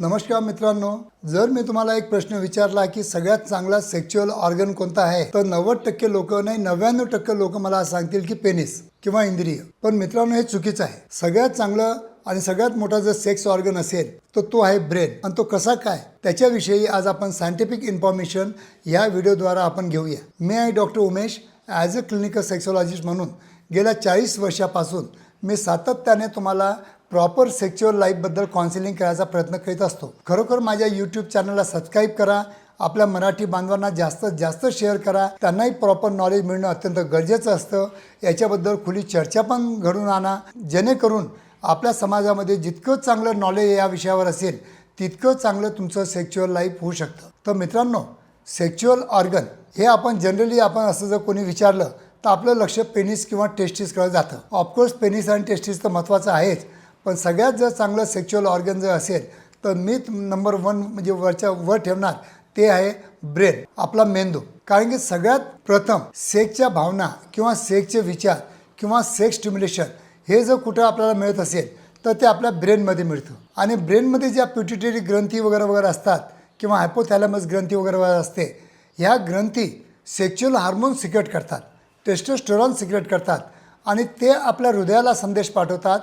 नमस्कार मित्रांनो जर मी तुम्हाला एक प्रश्न विचारला की सगळ्यात चांगला सेक्च्युअल ऑर्गन कोणता आहे तर नव्वद टक्के लोक नाही नव्याण्णव टक्के लोक मला सांगतील की पेनिस किंवा इंद्रिय. पण मित्रांनो हे चुकीचं आहे. सगळ्यात चांगलं आणि सगळ्यात मोठा जर सेक्स ऑर्गन असेल तर तो आहे ब्रेन आणि तो कसा काय? त्याच्याविषयी आज आपण सायंटिफिक इन्फॉर्मेशन या व्हिडिओद्वारा आपण घेऊया. मी आहे doctor Umesh. As a clinical sexologist म्हणून गेल्या चाळीस वर्षापासून मी सातत्याने तुम्हाला प्रॉपर सेक्च्युअल लाईफबद्दल काउन्सिलिंग करायचा प्रयत्न करीत असतो. खरोखर माझ्या यूट्यूब चॅनलला सबस्क्राईब करा. आपल्या मराठी बांधवांना जास्तीत जास्त शेअर करा. त्यांनाही प्रॉपर नॉलेज मिळणं अत्यंत गरजेचं असतं. याच्याबद्दल खुली चर्चा पण घडून आणा. जेणेकरून आपल्या समाजामध्ये जितकं चांगलं नॉलेज या विषयावर असेल तितकं चांगलं तुमचं सेक्च्युअल लाईफ होऊ शकतं. तर मित्रांनो सेक्च्युअल ऑर्गन हे आपण जनरली आपण असं जर कोणी विचारलं तर आपलं लक्ष पेनिस किंवा टेस्टिसकडे जातं. ऑफकोर्स पेनिस आणि टेस्टिस तर महत्त्वाचं आहेच. पण सगळ्यात जर चांगलं सेक्च्युअल ऑर्गन जर असेल तर मी नंबर वन म्हणजे वरच्या वर ठेवणार ते आहे ब्रेन आपला मेंदू. कारण की सगळ्यात प्रथम सेक्सच्या भावना किंवा सेक्सचे विचार किंवा सेक्स स्टिम्युलेशन हे जर कुठं आपल्याला मिळत असेल तर ते आपल्या ब्रेनमध्ये मिळतं. आणि ब्रेनमध्ये ज्या प्युटिटरी ग्रंथी वगैरे वगैरे असतात किंवा हायपोथॅलॅमस ग्रंथी वगैरे वगैरे असते ह्या ग्रंथी सेक्च्युअल हार्मोन सिक्रेट करतात टेस्टोस्टेरॉन सिक्रेट करतात आणि ते आपल्या हृदयाला संदेश पाठवतात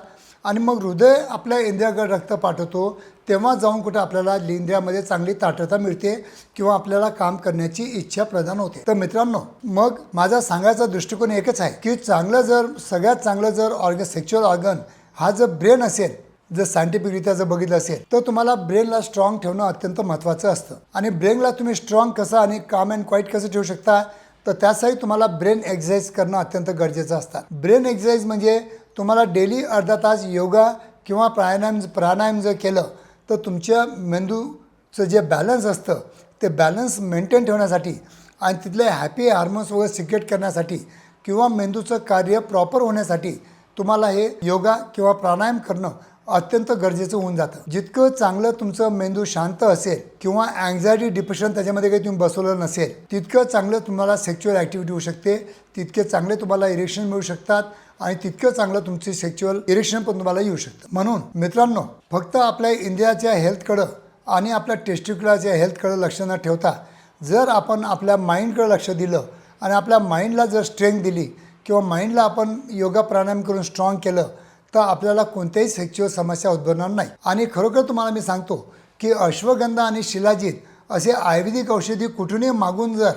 आणि मग हृदय आपल्या इंद्रियाकडे रक्त पाठवतो तेव्हा जाऊन कुठं आपल्याला इंद्रियामध्ये चांगली ताटता मिळते किंवा आपल्याला काम करण्याची इच्छा प्रदान होते. तर मित्रांनो मग माझा सांगायचा दृष्टिकोन एकच आहे की चांगलं जर सगळ्यात चांगलं जर ऑर्गन सेक्च्युअल ऑर्गन हा जर ब्रेन असेल जर सायंटिफिकरित्या जर बघितलं असेल तर तुम्हाला ब्रेनला स्ट्रॉंग ठेवणं अत्यंत महत्त्वाचं असतं. आणि ब्रेनला तुम्ही स्ट्रॉंग कसं आणि काम अँड क्वाईट कसं ठेवू शकता तर त्यासाठी तुम्हाला ब्रेन एक्सरसाइज करणं अत्यंत गरजेचं असतं. ब्रेन एक्सरसाइज म्हणजे तुम्हाला डेली अर्धा तास योगा किंवा प्राणायाम प्राणायाम जर केलं तर तुमच्या मेंदूचं जे बॅलन्स असतं ते बॅलन्स मेंटेन ठेवण्यासाठी आणि तिथले हॅपी हार्मोन्स वगैरे सिक्रेट करण्यासाठी किंवा मेंदूचं कार्य प्रॉपर होण्यासाठी तुम्हाला हे योगा किंवा प्राणायाम करणं अत्यंत गरजेचं होऊन जातं. जितकं चांगलं तुमचं मेंदू शांत असेल किंवा अँझायटी डिप्रेशन त्याच्यामध्ये काही तुम्ही बसवलं नसेल तितकं चांगलं तुम्हाला सेक्च्युअल ॲक्टिव्हिटी होऊ शकते तितके चांगले तुम्हाला इरेक्शन मिळू शकतात आणि तितकं चांगलं तुमची सेक्च्युअल इरेक्शन पण तुम्हाला येऊ शकतं. म्हणून मित्रांनो फक्त आपल्या इंडियाच्या हेल्थकडं आणि आपल्या टेस्टिक्युलरच्या हेल्थकडं लक्ष न ठेवता जर आपण आपल्या माइंडकडं लक्ष दिलं आणि आपल्या माइंडला जर स्ट्रेंथ दिली किंवा माइंडला आपण योगा प्राणायाम करून स्ट्रॉंग केलं तर आपल्याला कोणत्याही सेक्च्युअल समस्या उद्भवणार नाही. आणि खरोखर तुम्हाला मी सांगतो की अश्वगंधा आणि शिलाजीत असे आयुर्वेदिक औषधी कुठूनही मागून जर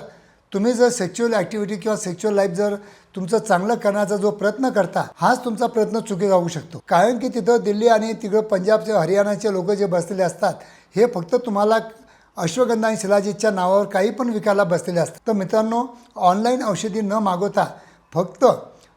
तुम्ही जर सेक्च्युअल ॲक्टिव्हिटी किंवा सेक्च्युअल लाईफ जर तुमचं चांगलं करण्याचा जो प्रयत्न करता हाच तुमचा प्रयत्न चुकी जाऊ शकतो. कारण की तिथं दिल्ली आणि तिकडं पंजाबचे हरियाणाचे लोक जे बसलेले असतात हे फक्त तुम्हाला अश्वगंधा आणि शिलाजीतच्या नावावर काही पण विकायला बसलेले असतात. तर मित्रांनो ऑनलाईन औषधी न मागवता फक्त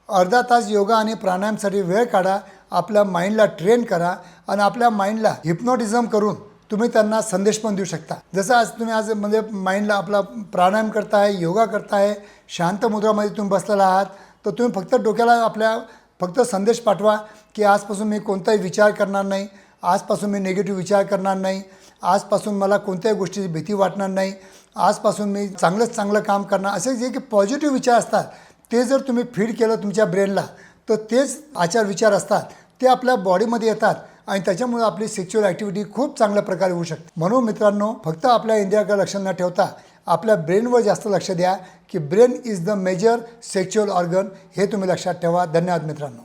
अर्धा तास योगा आणि प्राणायामसाठी वेळ काढा आपल्या माइंडला ट्रेन करा आणि आपल्या माइंडला हिप्नॉटिझम करून तुम्ही त्यांना संदेश पण देऊ शकता. जसं आज तुम्ही आज म्हणजे माइंडला आपला प्राणायाम करताय योगा करताय शांत मुद्रामध्ये तुम्ही बसलेला आहात तर तुम्ही फक्त डोक्याला आपल्या फक्त संदेश पाठवा की आजपासून मी कोणताही विचार करणार नाही आजपासून मी निगेटिव्ह विचार करणार नाही आजपासून मला कोणत्याही गोष्टीची भीती वाटणार नाही आजपासून मी चांगलंच चांगलं काम करणार. असे जे की पॉझिटिव्ह विचार असतात ते जर तुम्ही फीड केलं तुमच्या ब्रेनला तर तेच आचार विचार असतात. ते आपल्या बॉडीमध्ये येतात आणि त्याच्यामुळे आपली सेक्च्युअल ॲक्टिव्हिटी खूप चांगल्या प्रकारे होऊ शकते. म्हणून मित्रांनो फक्त आपल्या इंडियाकडे लक्ष न ठेवता आपल्या ब्रेनवर जास्त लक्ष द्या की brain is the major sexual organ हे तुम्ही लक्षात ठेवा. धन्यवाद मित्रांनो.